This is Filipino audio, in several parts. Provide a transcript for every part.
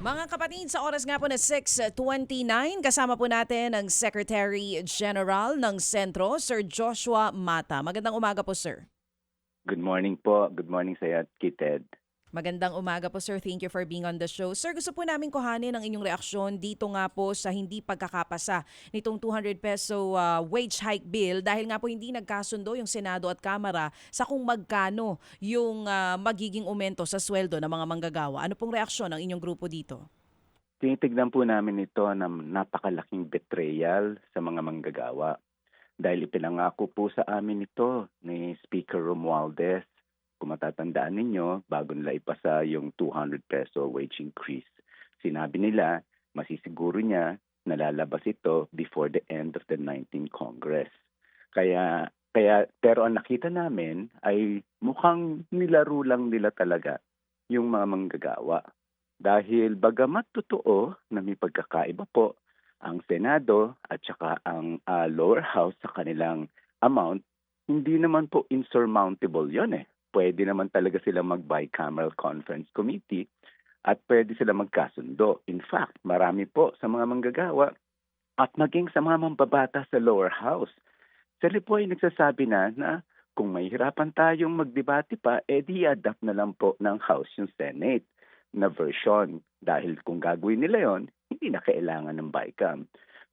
Mga kapatid, sa oras nga po na 6.29, kasama po natin ang Secretary General ng Sentro, Sir Joshua Mata. Magandang umaga po, sir. Good morning po. Good morning sa iyo, Kited. Magandang umaga po, sir. Thank you for being on the show. Sir, gusto po namin kuhanin ang inyong reaksyon dito nga po sa hindi pagkakapasa nitong 200 peso ah, wage hike bill dahil nga po hindi nagkasundo yung Senado at Kamara sa kung magkano yung ah, magiging umento sa sweldo ng mga manggagawa. Ano pong reaksyon ng inyong grupo dito? Tinitignan po namin ito na napakalaking betrayal sa mga manggagawa. Dahil ipinangako po sa amin ito ni Speaker Romualdez. Kung matatandaan ninyo, bago nila ipasa yung 200 peso wage increase, sinabi nila masisiguro niya na lalabas ito before the end of the 19th Congress. Kaya kaya pero ang nakita namin ay mukhang nilaro lang nila talaga yung mga manggagawa. Dahil bagamat totoo na may pagkakaiba po ang Senado at saka ang ah, lower house sa kanilang amount, hindi naman po insurmountable yon eh. Pwede naman talaga sila mag-bicameral conference committee at pwede sila magkasundo. In fact, marami po sa mga manggagawa at maging sa mga mambabata sa lower house. Sila po ay nagsasabi na na kung mahihirapan tayong magdebate pa, edi adapt na lang po ng House yung Senate na version. Dahil kung gagawin nila yon, hindi na kailangan ng BICAM.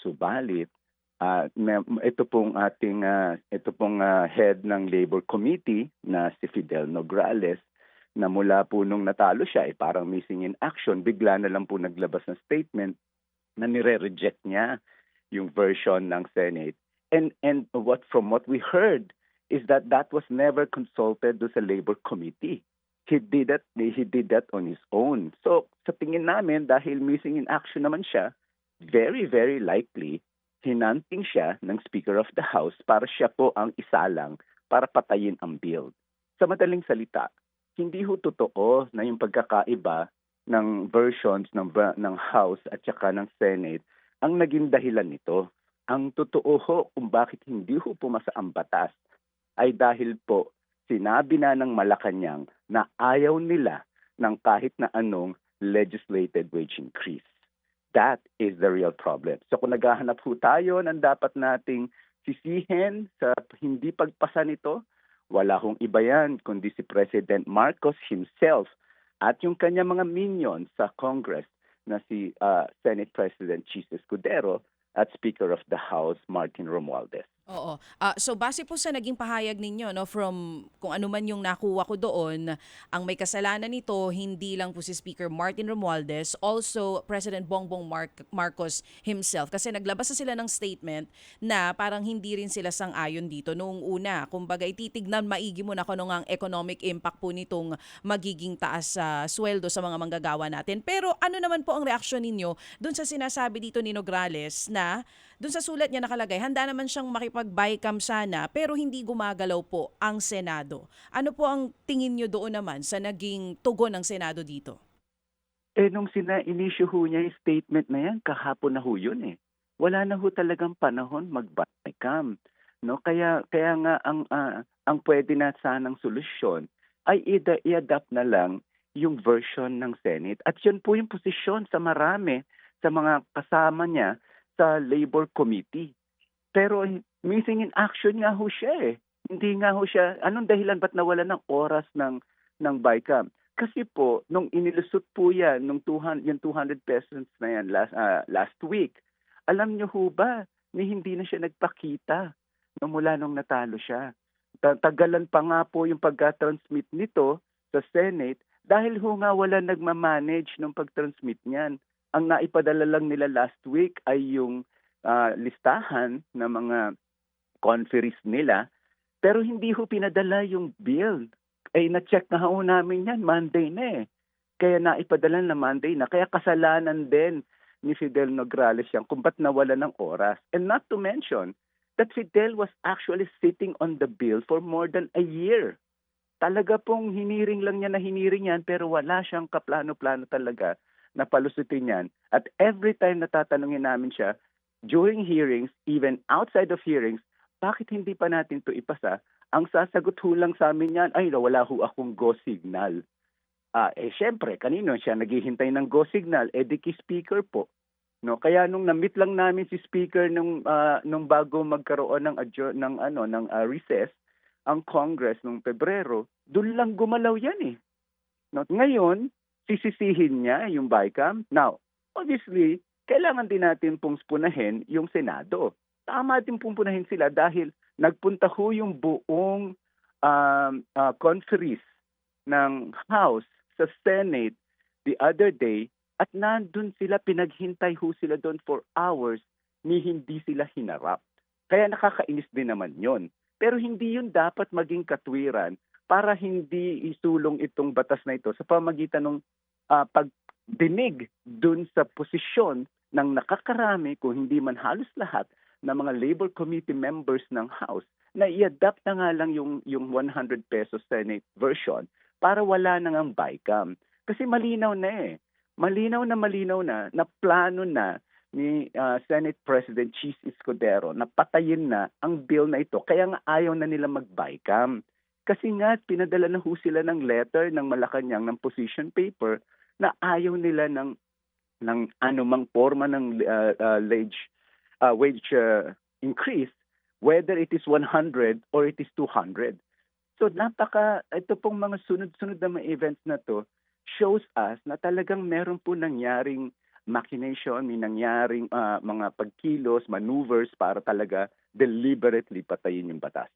Subalit, na- ito pong ating ah, ito pong ah, head ng Labor Committee na si Fidel Nograles na mula po nung natalo siya ay parang missing in action, bigla na lang po naglabas ng statement na nire-reject niya yung version ng Senate. And and what from what we heard is that that was never consulted do sa Labor Committee. He did that he did that on his own. So sa tingin namin dahil missing in action naman siya, very very likely hinanting siya ng Speaker of the House para siya po ang isalang para patayin ang bill. Sa madaling salita, hindi ho totoo na yung pagkakaiba ng versions ng ng House at saka ng Senate ang naging dahilan nito. Ang totoo ho kung bakit hindi ho pumasa ang batas ay dahil po sinabi na ng Malacanang na ayaw nila ng kahit na anong legislated wage increase. That is the real problem. So kung naghahanap ho tayo ng dapat nating sisihin sa hindi pagpasa nito, wala hong iba yan kundi si President Marcos himself at yung kanya mga minions sa Congress na si ah, Senate President Chis Escudero at Speaker of the House Martin Romualdez. Oo. Ah, so base po sa naging pahayag ninyo no from kung ano man yung nakuha ko doon, ang may kasalanan nito hindi lang po si Speaker Martin Romualdez, also President Bongbong Mar- Marcos himself kasi naglabas na sila ng statement na parang hindi rin sila sang-ayon dito noong una. Kumbaga ititignan maigi mo na kung ano ang economic impact po nitong magiging taas sa sweldo sa mga manggagawa natin. Pero ano naman po ang reaksyon ninyo doon sa sinasabi dito ni Nograles na doon sa sulat niya nakalagay, handa naman siyang makipag-bycam sana pero hindi gumagalaw po ang Senado. Ano po ang tingin niyo doon naman sa naging tugon ng Senado dito? Eh, nung sina-inissue ho niya yung statement na yan, kahapon na ho yun eh. Wala na ho talagang panahon mag-bycam. No? Kaya, kaya nga ang, ah, ang pwede na sanang solusyon ay i-adapt na lang yung version ng Senate. At yun po yung posisyon sa marami sa mga kasama niya sa Labor Committee. Pero missing in action nga ho siya eh. Hindi nga ho siya, anong dahilan ba't nawala ng oras ng, ng BICAM? Kasi po, nung inilusot po yan, nung 200, yung 200 pesos na yan last, ah, last week, alam niyo ho ba, ni hindi na siya nagpakita nung mula nung natalo siya. Ta- Tagalan pa nga po yung pagka-transmit nito sa Senate dahil ho nga wala nagmamanage nung pag-transmit niyan. Ang naipadala lang nila last week ay yung ah, listahan ng mga conferees nila pero hindi ho pinadala yung bill. Ay na-check na ho namin yan, Monday na eh. Kaya naipadala na Monday na. Kaya kasalanan din ni Fidel Nograles yan kung ba't nawala ng oras. And not to mention that Fidel was actually sitting on the bill for more than a year. Talaga pong hiniring lang niya na hiniring yan pero wala siyang kaplano-plano talaga na palusutin yan. At every time natatanungin namin siya, during hearings, even outside of hearings, bakit hindi pa natin to ipasa? Ang sasagot ho lang sa amin yan, ay wala ho akong go signal. Ah, eh syempre, kanino siya naghihintay ng go signal, eh di speaker po. No, kaya nung na-meet lang namin si speaker nung ah, nung bago magkaroon ng adjourn ng ano ng ah, recess ang Congress nung Pebrero, doon lang gumalaw yan eh. No, ngayon, sisisihin niya yung BICAM. Now, obviously, kailangan din natin pong punahin yung Senado. Tama din pong punahin sila dahil nagpunta ho yung buong um, ah, conferees ng House sa Senate the other day at nandun sila, pinaghintay ho sila doon for hours ni hindi sila hinarap. Kaya nakakainis din naman yon. Pero hindi yun dapat maging katwiran para hindi isulong itong batas na ito sa pamagitan ng ah, pagdinig dun sa posisyon ng nakakarami kung hindi man halos lahat ng mga Labor Committee members ng House na i-adapt na nga lang yung, yung 100 pesos Senate version para wala na ngang BICAM. Kasi malinaw na eh. Malinaw na malinaw na na plano na ni ah, Senate President Cheese Escudero na patayin na ang bill na ito. Kaya nga ayaw na nila mag-BICAM. Kasi nga pinadala na ho sila ng letter ng Malacanang ng position paper na ayaw nila ng ng anumang forma ng uh, uh, wage uh, wage uh, increase whether it is 100 or it is 200. So napaka ito pong mga sunod-sunod na mga events na to shows us na talagang meron po nangyaring machination, may nangyaring uh, mga pagkilos, maneuvers para talaga deliberately patayin yung batas.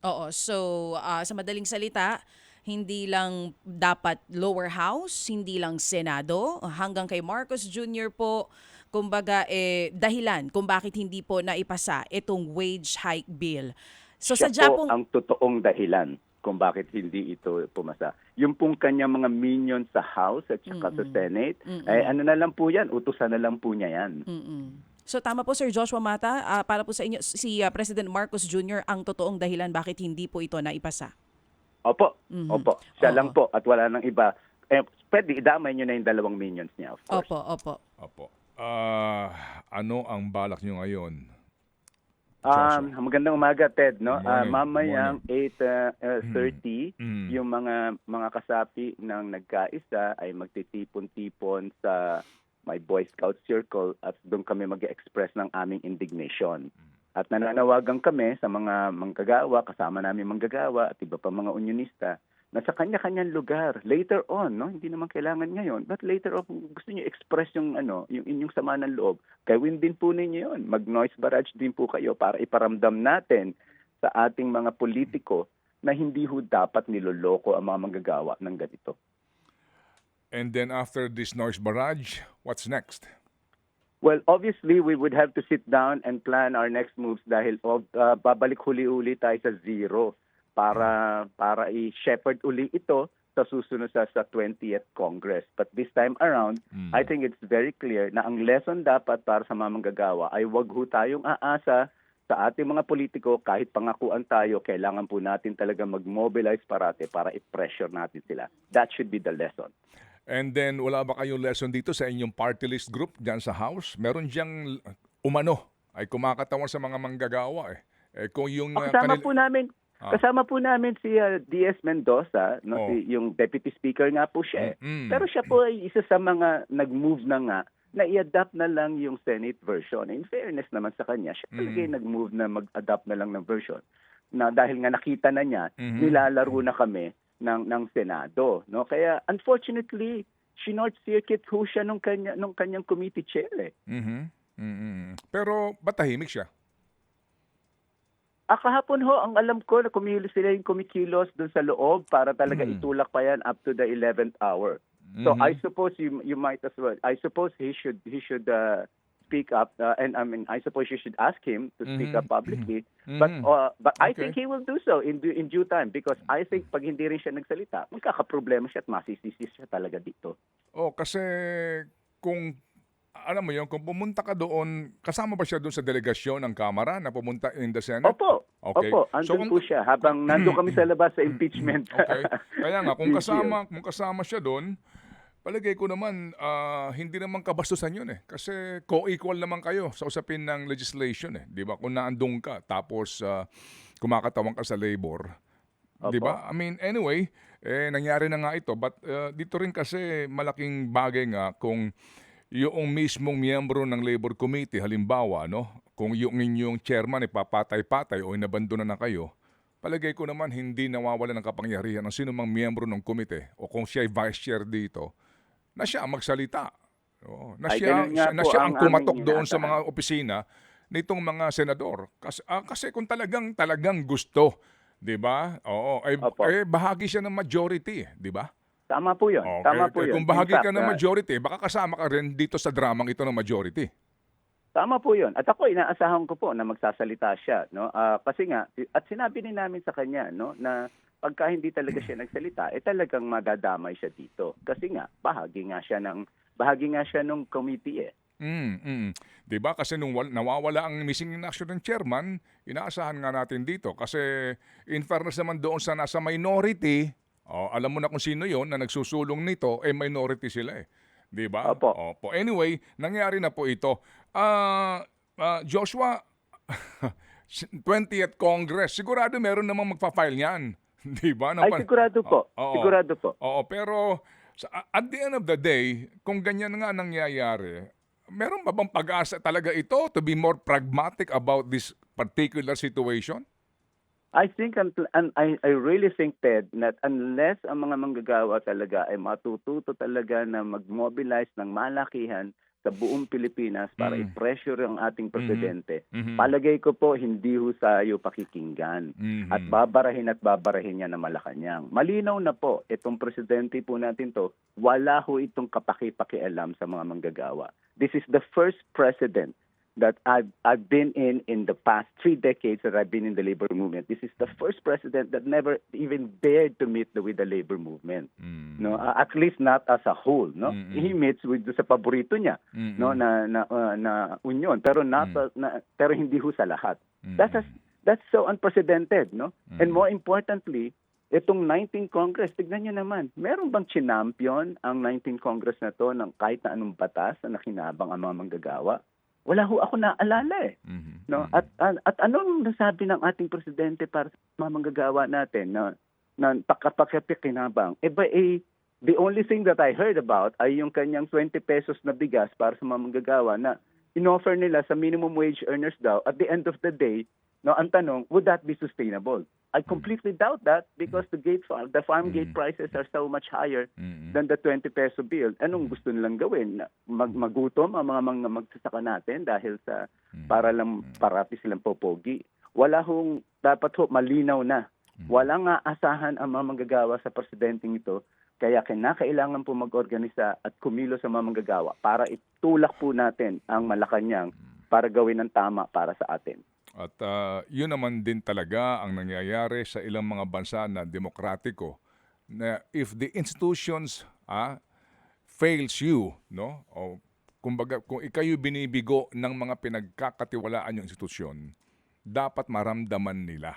Oo, so ah, sa madaling salita, hindi lang dapat lower house, hindi lang Senado, hanggang kay Marcos Jr. po, kumbaga eh, dahilan kung bakit hindi po naipasa itong wage hike bill. So Siya sadya po pong... ang totoong dahilan kung bakit hindi ito pumasa. Yung pong kanyang mga minions sa House at saka sa Mm-mm. Senate, Mm-mm. eh, ano na lang po yan, utusan na lang po niya yan. Mm-mm. So tama po Sir Joshua Mata, ah, para po sa inyo, si ah, President Marcos Jr. ang totoong dahilan bakit hindi po ito naipasa. Opo, Mhm. opo. Siya Oo. lang po at wala nang iba. Eh, pwede idamay nyo na yung dalawang minions niya, of course. Opo, opo. Opo. Ah, ano ang balak nyo ngayon? Um, magandang umaga, Ted. No? Ah, morning. mamayang 8.30, Mm. yung mga mga kasapi ng nagkaisa ay magtitipon-tipon sa my Boy Scout Circle at doon kami mag-express ng aming indignation. At nananawagan kami sa mga manggagawa, kasama namin manggagawa at iba pa mga unionista na sa kanya-kanyang lugar later on, no? Hindi naman kailangan ngayon, but later on gusto niyo express yung ano, yung inyong sama ng loob, gawin din po ninyo 'yon. Mag-noise barrage din po kayo para iparamdam natin sa ating mga politiko na hindi ho dapat niloloko ang mga manggagawa ng ganito. And then after this noise barrage, what's next? Well, obviously, we would have to sit down and plan our next moves dahil uh, babalik huli-uli tayo sa zero para para i-shepherd uli ito sa susunod sa, sa 20th Congress. But this time around, Mm. I think it's very clear na ang lesson dapat para sa mga manggagawa ay wag ho tayong aasa sa ating mga politiko kahit pangakuan tayo, kailangan po natin talaga mag-mobilize parate para i-pressure natin sila. That should be the lesson. And then wala ba kayong lesson dito sa inyong party list group dyan sa House? Meron diyang umano ay kumakatawan sa mga manggagawa eh. Eh kung yung uh, kasama kanil- po namin Ah. kasama po namin si uh, DS Mendoza, no Oh. si yung deputy speaker nga po siya. eh. Mm. Pero siya po ay isa sa mga nag-move na nga na i-adapt na lang yung Senate version. In fairness naman sa kanya, siya talaga Mm. yung nag-move na mag-adapt na lang ng version. Na dahil nga nakita na niya, Mhm. nilalaro na kami ng ng Senado, no? Kaya unfortunately, short circuit ho siya nung kanya nung kanyang committee chair eh. Mhm. Mhm. Pero ba't tahimik siya? Ah, kahapon ho, ang alam ko na kumilos sila yung kumikilos doon sa loob para talaga Mm. itulak pa yan up to the 11th hour. So Mhm. I suppose you you might as well. I suppose he should he should uh, speak up uh, and I mean I suppose you should ask him to speak Mhm. up publicly. But Mhm. uh, but I Okay. think he will do so in due- in due time because I think pag hindi rin siya nagsalita, magkakaproblema siya at masisisi siya talaga dito. Oh, kasi kung alam mo yon kung pumunta ka doon, kasama ba siya doon sa delegasyon ng Kamara na pumunta in the Senate? Opo. Okay. Opo, So, andun kung- po siya habang nandun kami sa labas sa impeachment. Okay. Kaya nga, kung kasama, kung kasama siya doon, palagay ko naman, ah, hindi naman kabastusan yun eh. Kasi co-equal naman kayo sa usapin ng legislation eh. Di ba? Kung naandun ka, tapos ah, kumakatawan ka sa labor. Di ba? I mean, anyway, Eh, nangyari na nga ito. But uh, dito rin kasi malaking bagay nga kung yung mismong miyembro ng Labor Committee, halimbawa, no, kung yung inyong chairman ay papatay-patay o inabandona na kayo, palagay ko naman hindi nawawala ng kapangyarihan ng sino mang miyembro ng komite o kung siya ay vice chair dito, na siya ang magsalita. Oo, na Ay, siya, siya- na siya ang aming doon sa mga opisina nitong mga senador. Kasi, ah, kasi kung talagang talagang gusto, 'di ba? Oo, ay, Opo. eh, bahagi siya ng majority, 'di ba? Tama po yun. Okay, Tama po eh, yun. Kung In bahagi fact, ka ng ah, majority, baka kasama ka rin dito sa dramang ito ng majority. Tama po 'yun. At ako inaasahan ko po na magsasalita siya, no? Ah, kasi nga at sinabi din namin sa kanya, no, na pagka hindi talaga siya nagsalita, eh talagang madadamay siya dito. Kasi nga bahagi nga siya ng bahagi nga siya ng committee eh. Mm, mm. 'Di ba? Kasi nung wal- nawawala ang missing in action ng chairman, inaasahan nga natin dito kasi in fairness naman doon sa nasa minority, oh, alam mo na kung sino 'yon na nagsusulong nito, eh minority sila eh. 'Di ba? Opo. Opo. Anyway, nangyari na po ito. Ah, ah, Joshua 20th Congress, sigurado meron namang magfa-file niyan. 'Di ba? Ng Ay sigurado po. Oo. Sigurado po. Oo, pero sa, at the end of the day, kung ganyan nga nangyayari, meron ba bang pag-asa talaga ito to be more pragmatic about this particular situation? I think and, and I I really think Ted that unless ang mga manggagawa talaga ay matututo talaga na mag-mobilize ng malakihan sa buong Pilipinas para Mm. i-pressure ang ating presidente, Mhm. palagay ko po hindi ho tayo pakikinggan. Mhm. At babarahin at babarahin niya na Malacanang. Malinaw na po, itong presidente po natin to, wala ho itong kapaki-pakialam sa mga manggagawa. This is the first president that I've, I've been in in the past three decades that I've been in the labor movement. This is the first president that never even dared to meet the, with the labor movement. Mm. No, Uh, at least not as a whole. No, Mm-mm. he meets with sa paborito niya, Mm-mm. no, na na uh, na union, pero not Mm. na, pero hindi ho sa lahat. Mm. That's a, that's so unprecedented, no? And Mm. more importantly, itong 19 Congress, tignan nyo naman, meron bang chinampion ang 19 Congress na to ng kahit na anong batas na nakinabang ang mga manggagawa? Wala ho ako naalala eh. Mhm. No? Mhm. At, at at anong nasabi ng ating presidente para sa mga manggagawa natin na na pakapakikinabang? Eh ba eh, the only thing that I heard about ay yung kanyang 20 pesos na bigas para sa mga manggagawa na inoffer nila sa minimum wage earners daw at the end of the day no ang tanong would that be sustainable I completely doubt that because the gate farm the farm gate Mm. prices are so much higher Mhm. than the 20 peso bill anong gusto nilang gawin mag magutom ang mga mga magsasaka natin dahil sa para lang parati silang popogi. Wala hong dapat ho malinaw na. Mm. Wala nga asahan ang mga manggagawa sa presidenteng ito. Kaya kinakailangan po mag-organisa at kumilos sa mga manggagawa para itulak po natin ang Malacanang para gawin ng tama para sa atin. At ah, yun naman din talaga ang nangyayari sa ilang mga bansa na demokratiko na if the institutions ah, fails you, no? O kumbaga kung ikayo binibigo ng mga pinagkakatiwalaan yung institusyon, dapat maramdaman nila.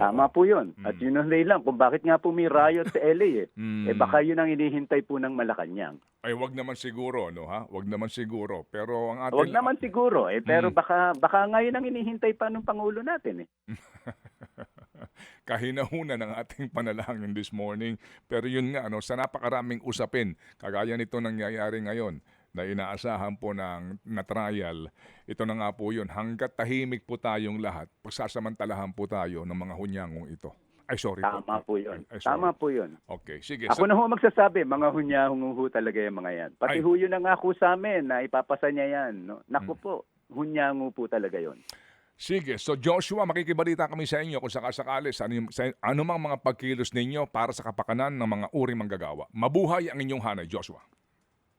Tama po yun. At yun ang lang kung bakit nga po may riot sa LA eh. Mm. Eh baka yun ang hinihintay po ng Malacanang. Ay wag naman siguro, no ha? Wag naman siguro. Pero ang atin Huwag naman siguro eh. Pero Mm. baka, baka ngayon ang hinihintay pa ng Pangulo natin eh. kahinahuna ng ating panalangin this morning. Pero yun nga, ano, sa napakaraming usapin, kagaya nito nangyayari ngayon, na inaasahan po ng na trial, ito na nga po yun, hanggat tahimik po tayong lahat, pagsasamantalahan po tayo ng mga hunyangong ito. Ay, sorry Tama po. po yun. Ay, sorry. Tama po yun. Okay, sige. Ako Sa- na ho magsasabi, mga hunya-hungu ho talaga yung mga yan. Pati Ay. ho yun na nga ho sa amin na ipapasa niya yan. No? Naku Mm. po, hunyangu po talaga yon. Sige, so Joshua, makikibalita kami sa inyo kung sakasakali sa, ano, sa anumang mga pagkilos ninyo para sa kapakanan ng mga uri manggagawa. Mabuhay ang inyong hanay, Joshua.